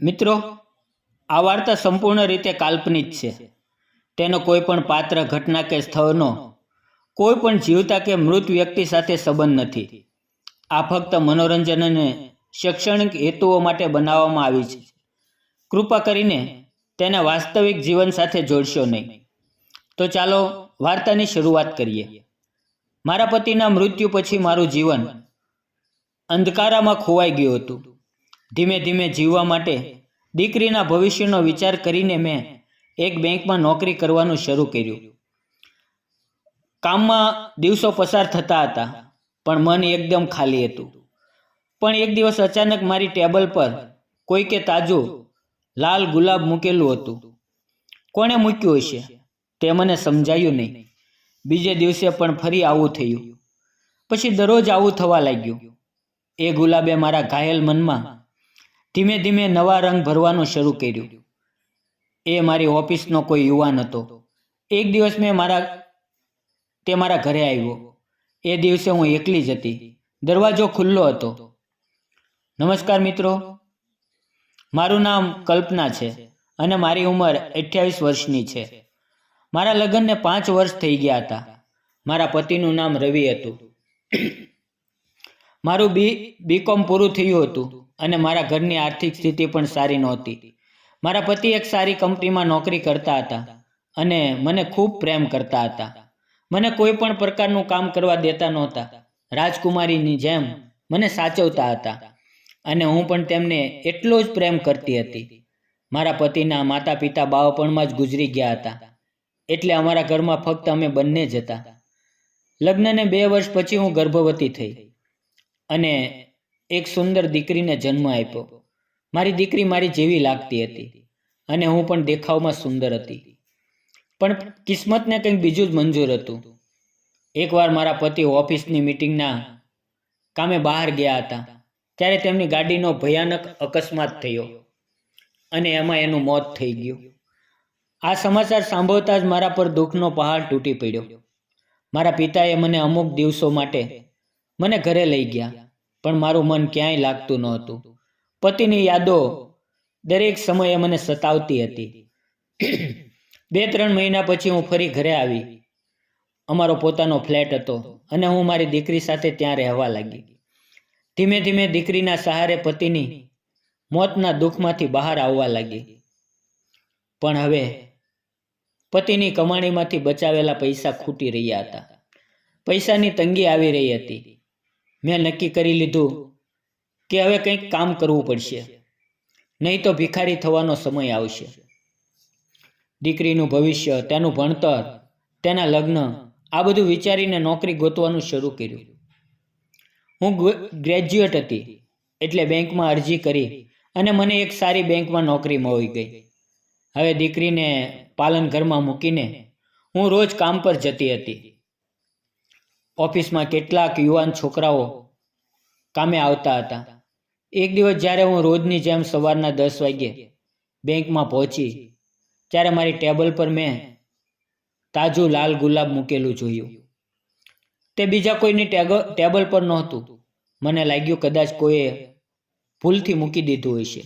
મિત્રો, આ વાર્તા સંપૂર્ણ રીતે કાલ્પનિક છે. તેનો કોઈ પણ પાત્ર ઘટના કે સ્થળનો, કોઈ પણ જીવતા કે મૃત વ્યક્તિ સાથે સંબંધ નથી. આ ફક્ત મનોરંજન અને શૈક્ષણિક હેતુઓ માટે બનાવવામાં આવી છે. કૃપા કરીને તેને વાસ્તવિક જીવન સાથે જોડશો નહીં. તો ચાલો વાર્તાની શરૂઆત કરીએ. મારા પતિના મૃત્યુ પછી મારું જીવન અંધકારામાં ખોવાઈ ગયું હતું. ધીમે ધીમે જીવવા માટે દીકરીના ભવિષ્યનો વિચાર કરીને મેં એક બેંકમાં નોકરી કરવાનું શરૂ કર્યું. કામમાં દિવસો પસાર થતા હતા, પણ મન એકદમ ખાલી હતું. પણ એક દિવસ અચાનક મારી ટેબલ પર કોઈકે તાજું લાલ ગુલાબ મૂકેલું હતું. કોણે મૂક્યું હશે? તે મને સમજાયું નહીં. બીજે દિવસે પણ ફરી આવું થયું. પછી દરરોજ આવું થવા લાગ્યું. એ ગુલાબે મારા ઘાયલ મનમાં ધીમે ધીમે નવા રંગ ભરવાનું શરૂ કર્યું. એ મારી ઓફિસનો કોઈ યુવાન હતો. એક દિવસ મેં મારા, તે મારા ઘરે આવ્યો. એ દિવસે હું એકલી જ હતી. દરવાજો ખુલ્લો હતો. નમસ્કાર મિત્રો. મારું નામ કલ્પના છે અને મારી ઉંમર અઠ્યાવીસ વર્ષની છે. મારા લગ્નને પાંચ વર્ષ થઈ ગયા હતા. મારા પતિનું નામ રવિ હતું. મારું બી બીકોમ પૂરું થયું હતું. અને મારા ઘરની આર્થિક સ્થિતિ પણ સારી નહોતી. મારા પતિ એક સારી કંપનીમાં નોકરી કરતા હતા અને મને ખૂબ પ્રેમ કરતા હતા. મને કોઈ પણ પ્રકારનું કામ કરવા દેતા નહોતા. રાજકુમારીની જેમ મને સાચવતા હતા અને હું પણ તેમને એટલો જ પ્રેમ કરતી હતી. મારા પતિના માતા પિતા બાળપણમાં જ ગુજરી ગયા હતા. એટલે અમારા ઘરમાં ફક્ત અમે બંને જ હતા. લગ્નને બે વર્ષ પછી હું ગર્ભવતી થઈ અને એક સુંદર દીકરીને જન્મ આપ્યો. મારી દીકરી મારી જેવી લાગતી હતી અને હું પણ દેખાવમાં સુંદર હતી. પણ કિસ્મતને કંઈક બીજું જ મંજૂર હતું. એકવાર મારા પતિ ઓફિસની મિટિંગના કામે બહાર ગયા હતા, ત્યારે તેમની ગાડીનો ભયાનક અકસ્માત થયો અને એમાં એનું મોત થઈ ગયું. આ સમાચાર સાંભળતા જ મારા પર દુઃખનો પહાડ તૂટી પડ્યો. મારા પિતાએ મને અમુક દિવસો માટે મને ઘરે લઈ ગયા. પણ મારું મન ક્યાંય લાગતું નહોતું. પતિની યાદો દરેક સમયે મને સતાવતી હતી. બે ત્રણ મહિના પછી હું ફરી ઘરે આવી. અમારો પોતાનો ફ્લેટ હતો અને હું મારી દીકરી સાથે ત્યાં રહેવા લાગી. ધીમે ધીમે દીકરીના સહારે પતિની મોતના દુઃખમાંથી બહાર આવવા લાગી. પણ હવે પતિની કમાણીમાંથી બચાવેલા પૈસા ખૂટી રહ્યા હતા. પૈસાની તંગી આવી રહી હતી. મેં નક્કી કરી લીધું કે હવે કંઈક કામ કરવું પડશે. નહીં તો ભિખારી થવાનો સમય આવશે. દીકરીનું ભવિષ્ય, તેનું ભણતર, તેના લગ્ન, આ બધું વિચારીને નોકરી ગોતવાનું શરૂ કર્યું. હું ગ્રેજ્યુએટ હતી, એટલે બેંકમાં અરજી કરી અને મને એક સારી બેંકમાં નોકરી મળી ગઈ. હવે દીકરીને પાલન ઘરમાં મૂકીને હું રોજ કામ પર જતી હતી. ઓફિસમાં કેટલાક યુવાન છોકરાઓ કામે આવતા હતા. એક દિવસ જ્યારે હું રોજની જેમ સવારના દસ વાગ્યે બેંકમાં પહોંચી, ત્યારે મારી ટેબલ પર મેં તાજું લાલ ગુલાબ મૂકેલું જોયું. તે બીજા કોઈની ટેબલ પર નહોતું. મને લાગ્યું કદાચ કોઈએ ભૂલથી મૂકી દીધું હશે.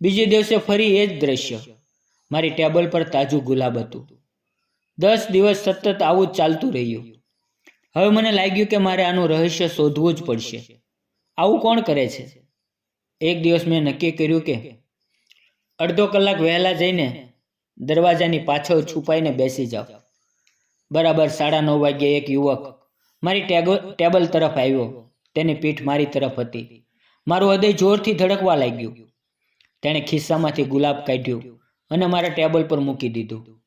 બીજે દિવસે ફરી એ જ દ્રશ્ય. મારી ટેબલ પર તાજું ગુલાબ હતું. દસ દિવસ સતત આવું ચાલતું રહ્યું. હવે મને લાગ્યું કે મારે આનું રહસ્ય શોધવું જ પડશે. આવું કોણ કરે છે? એક દિવસ મેં નક્કી કર્યું કે અડધો કલાક વહેલા જઈને દરવાજાની પાછળ છુપાઈને બેસી જાઓ બરાબર સાડા નવ વાગ્યે એક યુવક મારી ટેબલ તરફ આવ્યો. તેની પીઠ મારી તરફ હતી. મારું હૃદય જોરથી ધડકવા લાગ્યું. તેણે ખિસ્સામાંથી ગુલાબ કાઢ્યું અને મારા ટેબલ પર મૂકી દીધું.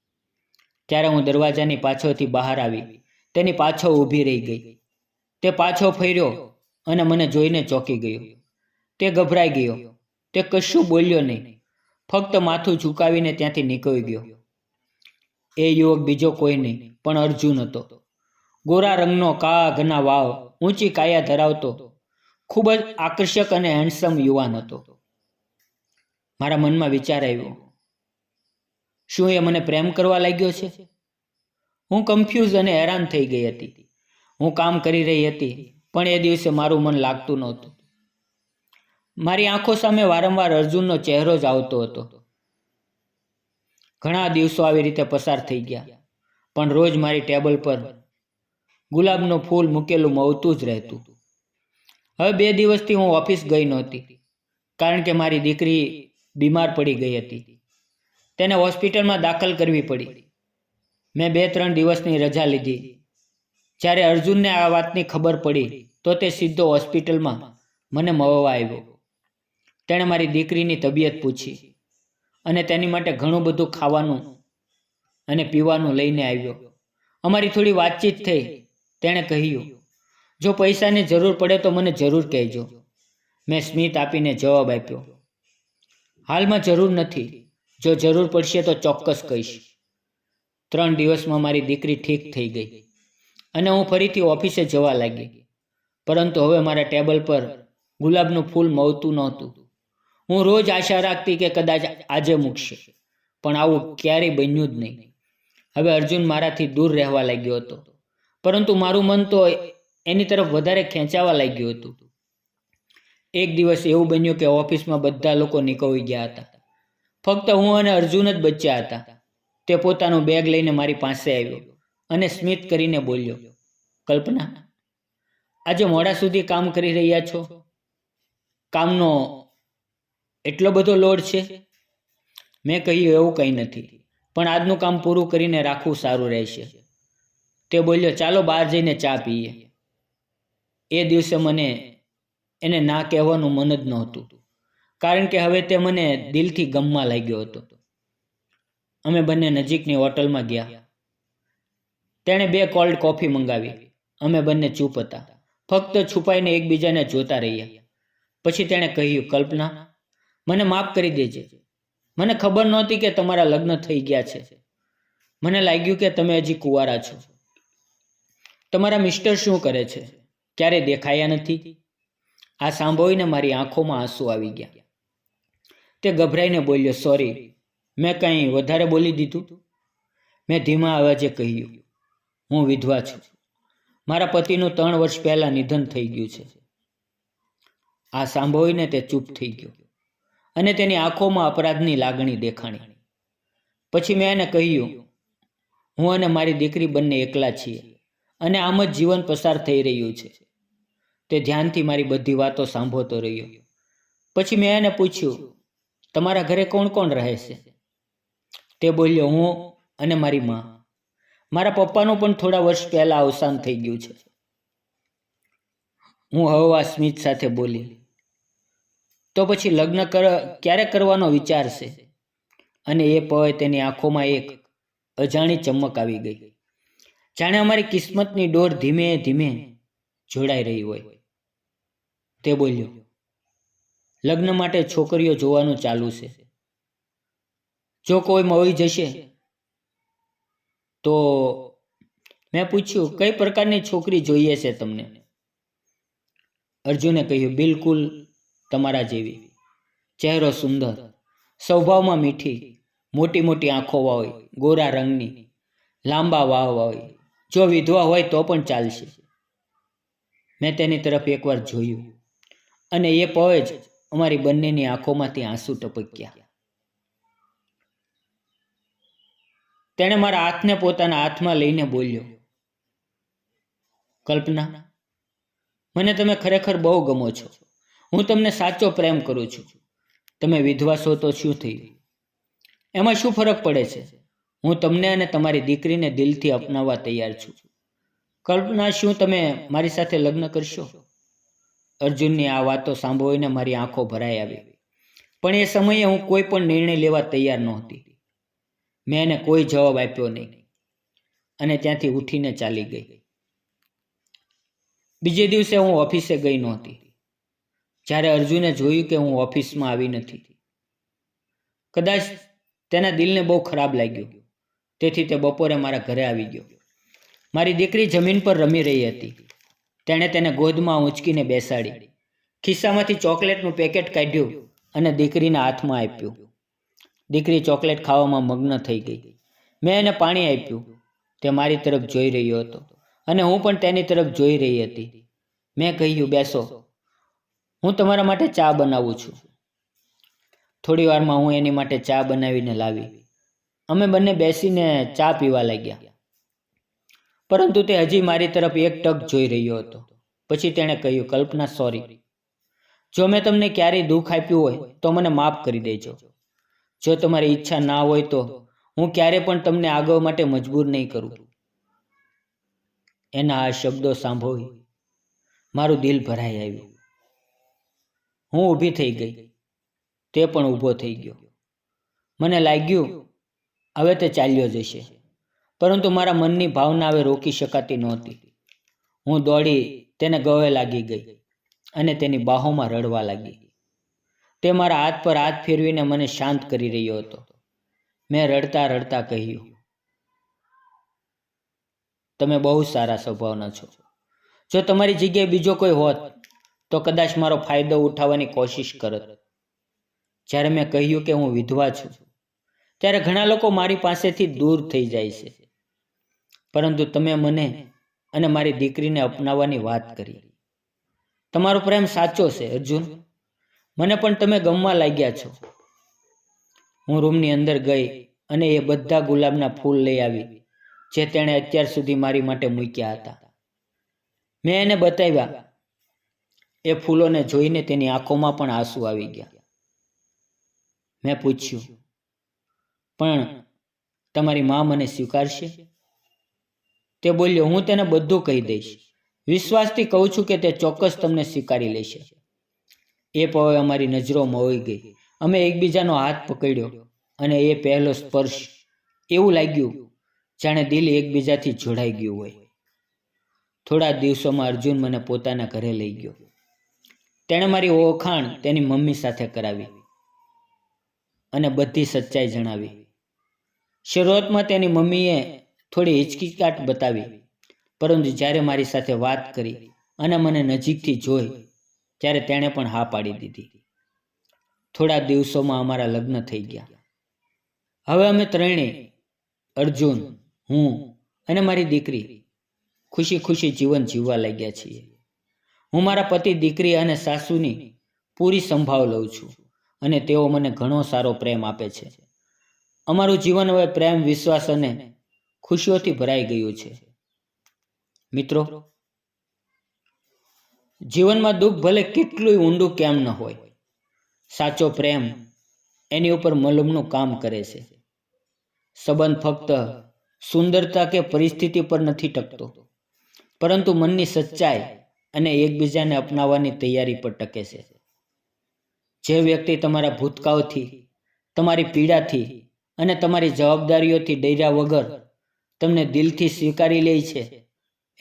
ત્યારે હું દરવાજાની પાછળથી બહાર આવી. તેની પાછો ઊભી રહી ગઈ. તે પાછો ફર્યો અને મને જોઈને ચોંકી ગયો. તે ગભરાઈ ગયો. તે કશું બોલ્યો નહીં. ફક્ત માથું ઝુકાવીને ત્યાંથી નીકળી ગયો. એ યુવક બીજો કોઈ નહીં, પણ અર્જુન હતો. ગોરા રંગનો કાઘના વાવ ઊંચી કાયા ધરાવતો, ખૂબ જ આકર્ષક અને હેન્ડસમ યુવાન હતો. મારા મનમાં વિચાર આવ્યો, શું એ મને પ્રેમ કરવા લાગ્યો છે? હું કન્ફ્યુઝ અને હેરાન થઈ ગઈ હતી. હું કામ કરી રહી હતી, પણ એ દિવસે મારું મન લાગતું નહોતું. મારી આંખો સામે વારંવાર અર્જુનનો ચહેરો જ આવતો હતો. ઘણા દિવસો આવી રીતે પસાર થઈ ગયા, પણ રોજ મારી ટેબલ પર ગુલાબનું ફૂલ મૂકેલું મવતું જ રહેતું. હવે બે દિવસથી હું ઓફિસ ગઈ નહોતી, કારણ કે મારી દીકરી બીમાર પડી ગઈ હતી. તેને હોસ્પિટલમાં દાખલ કરવી પડી. મેં બે ત્રણ દિવસની રજા લીધી. જ્યારે અર્જુનને આ વાતની ખબર પડી, તો તે સીધો હોસ્પિટલમાં મને મળવા આવ્યો. તેણે મારી દીકરીની તબિયત પૂછી અને તેની માટે ઘણું બધું ખાવાનું અને પીવાનું લઈને આવ્યો. અમારી થોડી વાતચીત થઈ, તેણે કહ્યું, જો પૈસાની જરૂર પડે તો મને જરૂર કહેજો. મેં સ્મિત આપીને જવાબ આપ્યો, હાલમાં જરૂર નથી. જો જરૂર પડશે તો ચોક્કસ કહીશ. ત્રણ દિવસમાં મારી દીકરી ઠીક થઈ ગઈ અને હું ફરીથી ઓફિસે જવા લાગી. પરંતુ હવે મારા ટેબલ પર ગુલાબનું ફૂલ મળતું નહોતું. હું રોજ આશા રાખતી કે કદાચ આજે મૂકશે, પણ આવું ક્યારેય બન્યું જ નહીં. હવે અર્જુન મારાથી દૂર રહેવા લાગ્યો હતો. પરંતુ મારું મન તો એની તરફ વધારે ખેંચાવા લાગ્યું હતું. એક દિવસ એવું બન્યું કે ઓફિસમાં બધા લોકો નીકળી ગયા હતા. ફક્ત હું અને અર્જુન જ બચ્યા હતા. તે પોતાનું બેગ લઈને મારી પાસે આવ્યો અને સ્મિત કરીને બોલ્યો, કલ્પના, આજે મોડા સુધી કામ કરી રહ્યા છો? કામનો એટલો બધો લોડ છે? મેં કહ્યું, એવું કંઈ નથી, પણ આજનું કામ પૂરું કરીને રાખવું સારું રહેશે. તે બોલ્યો, ચાલો બહાર જઈને ચા પીએ. એ દિવસે મને એને ના કહેવાનું મન જ નહોતું, કારણ કે હવે તે મને દિલથી ગમવા લાગ્યો હતો. અમે બંને નજીકની હોટલમાં ગયા. તેણે બે કોલ્ડ કોફી મંગાવી. અમે બંને ચૂપ હતા. ફક્ત છુપાઈને એકબીજાને જોતા રહ્યા. પછી તેણે કહ્યું, કલ્પના, મને માફ કરી દેજે. મને ખબર નહોતી કે તમારા લગ્ન થઈ ગયા છે. મને લાગ્યું કે તમે હજી કુંવારા છો. તમારા મિસ્ટર શું કરે છે? ક્યારે દેખાયા નથી? આ સાંભળીને મારી આંખોમાં આંસુ આવી ગયા. તે ગભરાઈને બોલ્યો, સોરી મેં કંઈ વધારે બોલી દીધું? મેં ધીમા અવાજે કહ્યું, હું વિધવા છું. મારા પતિનું ત્રણ વર્ષ પહેલાં નિધન થઈ ગયું છે. આ સાંભળીને તે ચૂપ થઈ ગયો અને તેની આંખોમાં અપરાધની લાગણી દેખાણી. પછી મેં એને કહ્યું, હું અને મારી દીકરી બંને એકલા છીએ અને આમ જ જીવન પસાર થઈ રહ્યું છે. તે ધ્યાનથી મારી બધી વાતો સાંભળતો રહ્યો. પછી મેં એને પૂછ્યું, તમારા ઘરે કોણ કોણ રહે છે? તે બોલ્યો, હું અને મારી માં. મારા પપ્પાનું પણ થોડા વર્ષ પહેલા અવસાન થઈ ગયું છે. હું હવા સ્મિત સાથે બોલી, તો પછી લગ્ન કર, ક્યારે કરવાનો વિચાર છે? અને એ પવે તેની આંખોમાં એક અજાણી ચમક આવી ગઈ. જાણે અમારી કિસ્મતની ડોર ધીમે ધીમે જોડાઈ રહી હોય. તે બોલ્યો, લગ્ન માટે છોકરીઓ જોવાનું ચાલુ છે. જો કોઈ મળી જશે, તો મેં પૂછ્યું, કઈ પ્રકારની છોકરી જોઈએ છે તમને? અર્જુને કહ્યું, બિલકુલ તમારા જેવી. ચહેરો સુંદર, સ્વભાવમાં મીઠી મોટી મોટી આંખો હોય ગોરા રંગની, લાંબા વાહ હોય જો વિધવા હોય તો પણ ચાલશે. મેં તેની તરફ એકવાર જોયું અને એ પવે જ અમારી બંનેની આંખોમાંથી આંસુ ટપક્યા. તેણે મારા હાથને પોતાના હાથમાં લઈને બોલ્યો, કલ્પના, મને તમે ખરેખર બહુ ગમો છો. હું તમને સાચો પ્રેમ કરું છું. તમે વિધવા છો તો શું થયું એમાં શું ફરક પડે છે? હું તમને અને તમારી દીકરીને દિલથી અપનાવવા તૈયાર છું. કલ્પના, શું તમે મારી સાથે લગ્ન કરશો? અર્જુનની આ વાતો સાંભળીને મારી આંખો ભરાઈ આવી. પણ એ સમયે હું કોઈ પણ નિર્ણય લેવા તૈયાર નહોતી. મેં એને કોઈ જવાબ આપ્યો નહીં. અને ત્યાંથી ઉઠીને ચાલી ગઈ. બીજે દિવસે હું ઓફિસે ગઈ નહોતી. જ્યારે અર્જુને જોયું કે હું ઓફિસમાં આવી નથી. કદાચ તેના દિલને બહુ ખરાબ લાગ્યું. તેથી તે બપોરે મારા ઘરે આવી ગયો. મારી દીકરી જમીન પર રમી રહી હતી. તેણે તેને ગોદમાં ઊંચકીને બેસાડી. ખિસ્સામાંથી ચોકલેટનું પેકેટ કાઢ્યું અને દીકરીના હાથમાં આપ્યું. દીકરી ચોકલેટ ખાવામાં મગ્ન થઈ ગઈ. મેં એને પાણી આપ્યું. તે મારી તરફ જોઈ રહ્યો હતો અને હું પણ તેની તરફ જોઈ રહી હતી. મેં કહ્યું, બેસો, હું તમારા માટે ચા બનાવું છું. થોડી વારમાં હું એની માટે ચા બનાવીને લાવી. અમે બંને બેસીને ચા પીવા લાગ્યા. પરંતુ તે હજી મારી તરફ એક ટક જોઈ રહ્યો હતો. પછી તેણે કહ્યું, કલ્પના, સોરી. જો મેં તમને ક્યારેય દુઃખ આપ્યું હોય તો મને માફ કરી દેજો. જો તમારી ઈચ્છા ના હોય તો હું ક્યારે પણ તમને આગળ માટે મજબૂર નહીં કરું. એના આ શબ્દો સાંભળી મારું દિલ ભરાઈ આવ્યું. હું ઊભી થઈ ગઈ. તે પણ ઊભો થઈ ગયો. મને લાગ્યું, હવે તે ચાલ્યો જશે. પરંતુ મારા મનની ભાવના હવે રોકી શકાતી નહોતી. હું દોડી, તેને ગવે લાગી ગઈ અને તેની બાહોમાં રડવા લાગી. તે મારા હાથ પર હાથ ફેરવીને મને શાંત કરી રહ્યો હતો. મેં રડતા રડતા કહ્યું, તમે બહુ સારા સ્વભાવના છો. જો તમારી જગ્યાએ બીજો કોઈ હોત, તો કદાચ મારો ફાયદો ઉઠાવવાની કોશિશ કરત. જ્યારે મેં કહ્યું કે હું વિધવા છું, ત્યારે ઘણા લોકો મારી પાસેથી દૂર થઈ જાય છે. પરંતુ તમે મને અને મારી દીકરીને અપનાવવાની વાત કરી. તમારો પ્રેમ સાચો છે, અર્જુન. મને પણ તમે ગમવા લાગ્યા છો. હું રૂમની અંદર ગઈ અને એ બધા ગુલાબના ફૂલ લઈ આવી, જે તેણે અત્યાર સુધી મારી માટે મૂક્યા હતા. મેં એને બતાવ્યા, એ ફૂલોને જોઈને તેની આંખોમાં પણ આંસુ આવી ગયા. મેં પૂછ્યું, પણ તમારી મા મને સ્વીકારશે? તે બોલ્યો, હું તેને બધું કહી દઈશ. વિશ્વાસથી કહું છું કે તે ચોક્કસ તમને સ્વીકારી લેશે. એ પવે અમારી નજરો મોવી ગઈ. અમે એકબીજાનો હાથ પકડ્યો અને એ પહેલો સ્પર્શ એવું લાગ્યું જાણે દિલ એકબીજાથી જોડાઈ ગયું હોય. થોડા દિવસોમાં અર્જુન મને પોતાના ઘરે લઈ ગયો. તેણે મારી ઓળખાણ તેની મમ્મી સાથે કરાવી અને બધી સચ્ચાઈ જણાવી. શરૂઆતમાં તેની મમ્મીએ થોડી હિચકિચાટ બતાવી, પરંતુ જ્યારે મારી સાથે વાત કરી અને મને નજીકથી જોઈ ત્યારે તેણે પણ હા પાડી દીધી. થોડા દિવસોમાં અમારા લગ્ન થઈ ગયા. હવે અમે ત્રણેય અર્જુન, હું અને મારી દીકરી, ખુશી ખુશી જીવન જીવવા લાગ્યા છીએ. હું મારા પતિ, દીકરી અને સાસુની પૂરી સંભાળ લઉં છું અને તેઓ મને ઘણો સારો પ્રેમ આપે છે. અમારું જીવન હવે પ્રેમ, વિશ્વાસ અને ખુશીઓથી ભરાઈ ગયું છે. મિત્રો જીવનમાં દુઃખ ભલે કેટલું ઊંડું કેમ ન હોય, સાચો પ્રેમ એની ઉપર મલમનું કામ કરે છે. સંબંધ ફક્ત સુંદરતા કે પરિસ્થિતિ પર નથી ટકતો, પરંતુ મનની સચ્ચાઈ અને એકબીજાને અપનાવવાની તૈયારી પર ટકે છે. જે વ્યક્તિ તમારા ભૂતકાળથી, તમારી પીડાથી અને તમારી જવાબદારીઓથી ડર્યા વગર તમને દિલથી સ્વીકારી લે છે,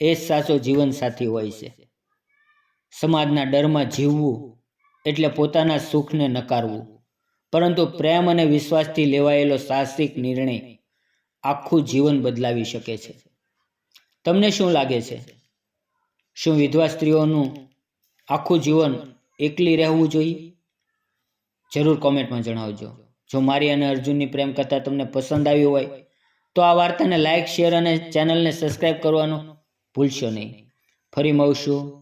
એ જ સાચો જીવનસાથી હોય છે. સમાજના ડરમાં જીવવું એટલે પોતાના સુખને નકારવું. પરંતુ પ્રેમ અને વિશ્વાસથી લેવાયેલો સાહસિક નિર્ણય આખું જીવન બદલાવી શકે છે. તમને શું લાગે છે? શું વિધવા સ્ત્રીઓનું આખું જીવન એકલી રહેવું જોઈએ? જરૂર કોમેન્ટમાં જણાવજો. જો મારી અને અર્જુનની પ્રેમ કથા તમને પસંદ આવી હોય, તો આ વાર્તાને લાઇક શેર અને ચેનલને સબસ્ક્રાઈબ કરવાનું ભૂલશો નહીં. ફરી મળશું.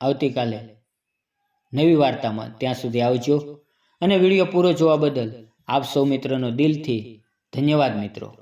આવતીકાલે નવી વાર્તામાં ત્યાં સુધી આવજો. અને વીડિયો પૂરો જોવા બદલ આપ સૌ મિત્રોનો દિલથી ધન્યવાદ મિત્રો.